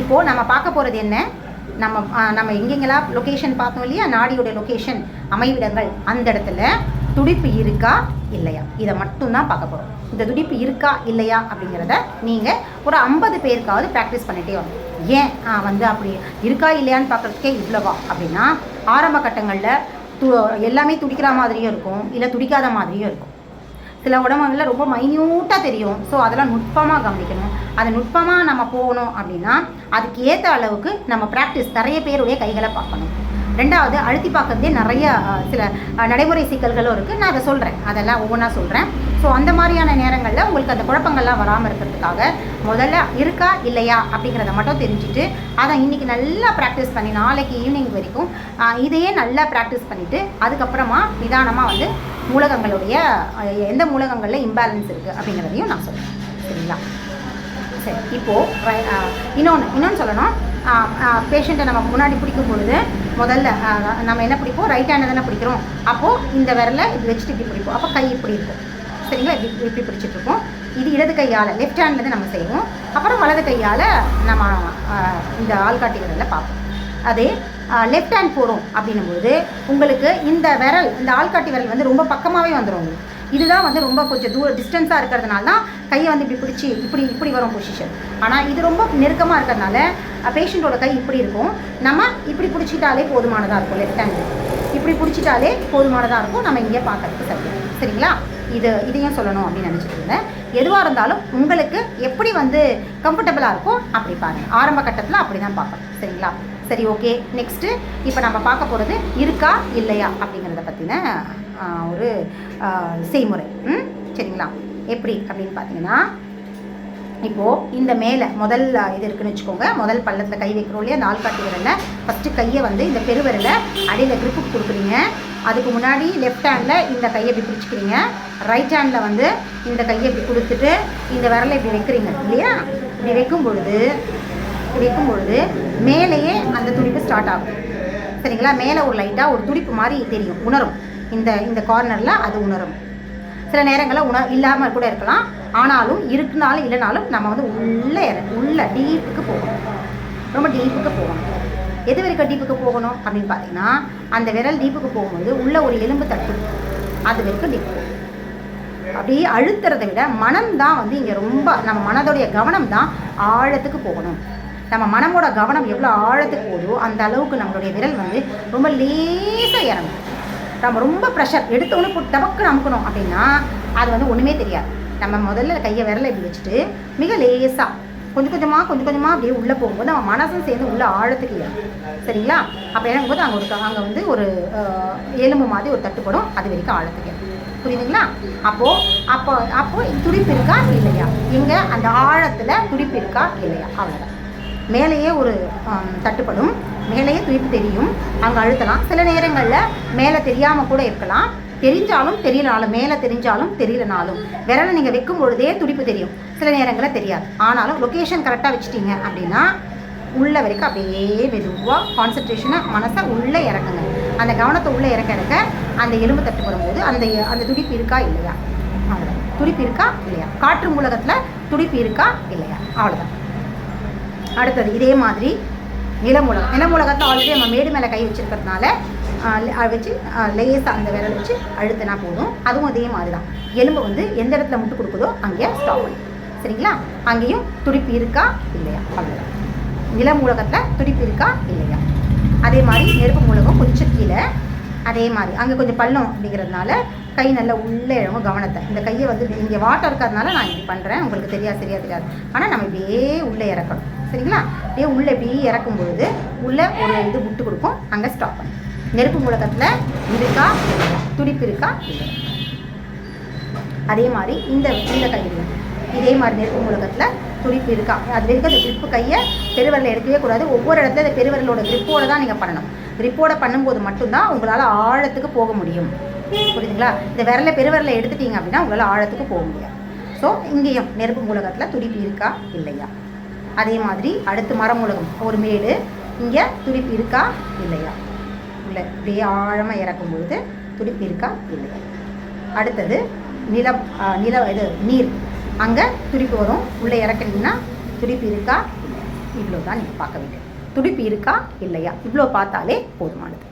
இப்போது நம்ம பார்க்க போகிறது என்ன? நம்ம நம்ம எங்கெங்கெல்லாம் லொக்கேஷன் பார்த்தோம் இல்லையா? நாடியோட லொக்கேஷன் அமைவிடங்கள் அந்த இடத்துல துடிப்பு இருக்கா இல்லையா? இதை மட்டும்தான் பார்க்க போகிறோம் இந்த துடிப்பு இருக்கா இல்லையா அப்படிங்கிறத நீங்கள் ஒரு ஐம்பது பேருக்காவது ப்ராக்டிஸ் பண்ணிகிட்டே வரணும் ஏன் வந்து அப்படி இருக்கா இல்லையான்னு பார்க்குறதுக்கே இவ்வளவா? அப்படின்னா ஆரம்ப கட்டங்களில் து எல்லாமே துடிக்கிற மாதிரியும் இருக்கும் இல்லை துடிக்காத மாதிரியும் இருக்கும். சில உடம்புகளில் ரொம்ப மைன்யூட்டாக தெரியும். ஸோ அதெல்லாம் நுட்பமாக கவனிக்கணும். அது நுட்பமாக நம்ம போகணும் அப்படின்னா அதுக்கு ஏற்ற அளவுக்கு நம்ம ப்ராக்டிஸ் நிறைய பேருடைய கைகளை பார்க்கணும். ரெண்டாவது அழுத்தி பார்க்கறதே நிறைய சில நடைமுறை சிக்கல்களும் இருக்குது நான் அதை சொல்கிறேன் அதெல்லாம் ஒவ்வொன்றா சொல்கிறேன் ஸோ அந்த மாதிரியான நேரங்களில் உங்களுக்கு அந்த குழப்பங்கள்லாம் வராமல் இருக்கிறதுக்காக முதல்ல இருக்கா இல்லையா அப்படிங்கிறத மட்டும் தெரிஞ்சுட்டு அதை இன்றைக்கி நல்லா ப்ராக்டிஸ் பண்ணி நாளைக்கு ஈவினிங் வரைக்கும் இதையே நல்லா ப்ராக்டிஸ் பண்ணிவிட்டு அதுக்கப்புறமா நிதானமாக வந்து மூலகங்களுடைய எந்த மூலகங்களில் இம்பேலன்ஸ் இருக்குது அப்படிங்கிறதையும் நான் சொல்கிறேன் சரிங்களா? சரி இப்போது இன்னொன்று இன்னொன்று சொல்லணும். பேஷண்ட்டை நம்ம முன்னாடி பிடிக்கும் பொழுது முதல்ல நம்ம என்ன பிடிப்போம்? ரைட் ஹேண்டை தானே பிடிக்கிறோம். அப்போது இந்த விரலை இது வச்சுட்டு இப்படி பிடிப்போம். அப்போ கை இப்படி இருக்கும். சரிங்களா இப்படி இப்படி பிடிச்சிட்டு இருக்கோம் இது இடது கையால் லெஃப்ட் ஹேண்ட்லேருந்து நம்ம செய்வோம். அப்புறம் வலது கையால் நம்ம இந்த ஆள்காட்டி விரலை பார்ப்போம். அதே லெஃப்ட் ஹேண்ட் போகிறோம் அப்படின்னும்போது உங்களுக்கு இந்த விரல் இந்த ஆள்காட்டி விரல் வந்து ரொம்ப பக்கமாகவே வந்துடும் உங்களுக்கு இதுதான் வந்து ரொம்ப கொஞ்சம் தூர டிஸ்டன்ஸாக இருக்கிறதுனால தான் கையை வந்து இப்படி பிடிச்சி இப்படி இப்படி வரும் பொசிஷன் ஆனால் இது ரொம்ப நெருக்கமாக இருக்கிறதுனால பேஷண்ட்டோட கை இப்படி இருக்கும். நம்ம இப்படி பிடிச்சிட்டாலே போதுமானதாக இருக்கும் லெஃப்ட் ஹேண்டு இப்படி பிடிச்சிட்டாலே போதுமானதாக இருக்கும் நம்ம இங்கே பார்க்கறதுக்கு சரி சரிங்களா? இது இதையும் சொல்லணும் அப்படின்னு நினச்சிட்டு இருந்தேன். எதுவாக இருந்தாலும் உங்களுக்கு எப்படி வந்து கம்ஃபர்டபுளாக இருக்கோ அப்படி பாருங்கள் ஆரம்ப கட்டத்தில் அப்படி தான் பார்க்கணும் சரிங்களா? சரி ஓகே நெக்ஸ்ட்டு இப்போ நம்ம பார்க்க போகிறது இருக்கா இல்லையா அப்படிங்கிறத பற்றின ஒரு செய்முறை. ம்? சரிங்களா? எப்படி அப்படின்னு பார்த்தீங்கன்னா இப்போது இந்த மேலே முதல் இது இருக்குன்னு வச்சுக்கோங்க. முதல் பள்ளத்தில் கை வைக்கிறோம் இல்லையா? நாள் காட்டி விரலில். ஃபஸ்ட்டு கையை வந்து இந்த பெருவிரலை அடியில் க்ரிப்பு கொடுக்குறீங்க. அதுக்கு முன்னாடி லெஃப்ட் ஹேண்டில் இந்த கையை இப்படி பிடிச்சிக்கிறீங்க. ரைட் ஹேண்டில் வந்து இந்த கையை இப்படி கொடுத்துட்டு இந்த விரலை இப்படி வைக்கிறீங்க. இல்லையா? இப்படி வைக்கும் பொழுது இப்படி வைக்கும் பொழுது மேலேயே அந்த துடிப்பு ஸ்டார்ட் ஆகும். சரிங்களா? மேலே ஒரு லைட்டாக ஒரு துடிப்பு மாதிரி தெரியும். உணரும். இந்த இந்த கார்னரில் அது உணரும். சில நேரங்களில் உண இல்லாமல் கூட இருக்கலாம். ஆனாலும் இருக்குனாலும் இல்லைனாலும் நம்ம வந்து உள்ளே உள்ள டீப்புக்கு போகணும். ரொம்ப டீப்புக்கு போகணும். எது வரைக்கும் டீப்புக்கு போகணும் அப்படின்னு பார்த்தீங்கன்னா அந்த விரல் டீப்புக்கு போகும்போது உள்ள ஒரு எலும்பு தட்டு. அது வரைக்கும் டீப்பு அப்படியே அழுத்துறதை விட மனம் தான் வந்து இங்கே ரொம்ப நம்ம மனதோடைய கவனம் தான் ஆழத்துக்கு போகணும். நம்ம மனமோட கவனம் எவ்வளோ ஆழத்துக்கு போதோ அந்த அளவுக்கு நம்மளுடைய விரல் வந்து ரொம்ப லேசாக இறங்கும் நம்ம ரொம்ப ப்ரெஷர் எடுத்தோன்னு போட்டு டபக்குன்னு நமக்கணும் அப்படின்னா அது வந்து ஒன்றுமே தெரியாது. நம்ம முதல்ல கையை விரலை இப்படி வச்சுட்டு மிக லேசாக கொஞ்சம் கொஞ்சமாக கொஞ்சம் கொஞ்சமாக அப்படியே உள்ளே போகும்போது நம்ம மனசும் சேர்ந்து உள்ள ஆழத்துக்கு இறங்கும் சரிங்களா? அப்போ இறங்கும்போது அங்கே ஒரு அங்கே வந்து ஒரு எலும்பு மாதிரி ஒரு தட்டுப்படும் அது வரைக்கும் ஆழத்துக்கு புரியுதுங்களா? அப்போது அப்போ அப்போது துடிப்பு இருக்கா இல்லையா? இங்கே அந்த ஆழத்தில் துடிப்பு இருக்கா இல்லையா? அவ்வளோதான் மேலேயே ஒரு தட்டுப்படும். மேலேயே துடிப்பு தெரியும். அங்கே அழுத்தலாம். சில நேரங்களில் மேலே தெரியாமல் கூட இருக்கலாம். தெரிஞ்சாலும் தெரியலனாலும் மேலே தெரிஞ்சாலும் தெரியலனாலும். விரலை நீங்கள் வைக்கும் பொழுதே துடிப்பு தெரியும். சில நேரங்களில் தெரியாது. ஆனாலும் லொக்கேஷன் கரெக்டாக வச்சுட்டீங்க அப்படின்னா உள்ள வரைக்கும் அப்படியே மெதுவாக கான்சன்ட்ரேஷனை மனசை உள்ளே இறக்குங்க. அந்த கவனத்தை உள்ளே இறக்க இறக்க அந்த எலும்பு தட்டுப்படும் போது அந்த அந்த துடிப்பு இருக்கா இல்லையா? அவ்வளோதான் துடிப்பு இருக்கா இல்லையா? காற்று மூலகத்தில் துடிப்பு இருக்கா இல்லையா? அவ்வளோதான் அடுத்தது இதே மாதிரி நிலமூலகம். நிலமூலகத்தில் ஆல்ரெடி நம்ம மேடு மேலே கை வச்சுருக்கிறதுனால வச்சு லேசாக அந்த விரல் வச்சு அழுத்தினா போதும். அதுவும் அதே மாதிரி தான் எலும்பு வந்து எந்த இடத்துல முட்டு கொடுக்குதோ அங்கேயே ஸ்டாப் பண்ணி சரிங்களா? அங்கேயும் துடிப்பு இருக்கா இல்லையா? அவ்வளோதான் நிலமூலகத்தில் துடிப்பு இருக்கா இல்லையா? அதே மாதிரி நெருப்பு மூலகம் கொஞ்சம் கீழே. அதே மாதிரி அங்கே கொஞ்சம் பள்ளம் அப்படிங்கிறதுனால கை நல்லா உள்ளே இழங்கும் கவனத்தை. இந்த கையை வந்து இங்கே வாட்டர் இருக்கிறதுனால நான் இப்படி பண்ணுறேன் உங்களுக்கு தெரியாது சரியா தெரியாது. ஆனால் நம்ம இப்படியே உள்ளே இறக்கணும். சரிங்களா? அப்படியே உள்ளே இப்படி இறக்கும் பொழுது உள்ளே ஒரு இது விட்டு கொடுக்கும். அங்கே ஸ்டாப் பண்ணும் நெருப்பு மூலகத்தில் இருக்கா? துடிப்பு இருக்கா? அதே மாதிரி இந்த இந்த கையில் இதே மாதிரி நெருப்பு மூலகத்தில் துடிப்பு இருக்கா? அது வரைக்கும் அந்த கிரிப்பு கையை பெருவரில் எடுக்கவே கூடாது. ஒவ்வொரு இடத்துல அந்த பெருவரலோட gripஓட தான் நீங்கள் பண்ணணும். கிரிப்போட பண்ணும்போது மட்டும்தான் உங்களால் ஆழத்துக்கு போக முடியும். புரியுதுங்களா? இந்த விரலை பெருவரலை எடுத்துட்டீங்க அப்படின்னா உங்களால் ஆழத்துக்கு போக முடியாது. ஸோ இங்கேயும் நெருப்பு மூலகத்தில் துடிப்பு இருக்கா? இல்லையா? அதே மாதிரி அடுத்து மரமூலகம் ஒரு மேடு. இங்கே துடிப்பு இருக்கா? இல்லையா? உள்ள இப்படியே ஆழமாக இறக்கும் பொழுது துடிப்பு இருக்கா? இல்லையா அடுத்தது நிலம் நில இது நீர். அங்கே துடிப்பு வரும். உள்ளே இறக்குனீங்கன்னா துடிப்பு இருக்கா? இவ்வளோ தான் நீங்கள் பார்க்க வேண்டியது. துடிப்பு இருக்கா? இல்லையா? இவ்வளோ பார்த்தாலே போதுமானது.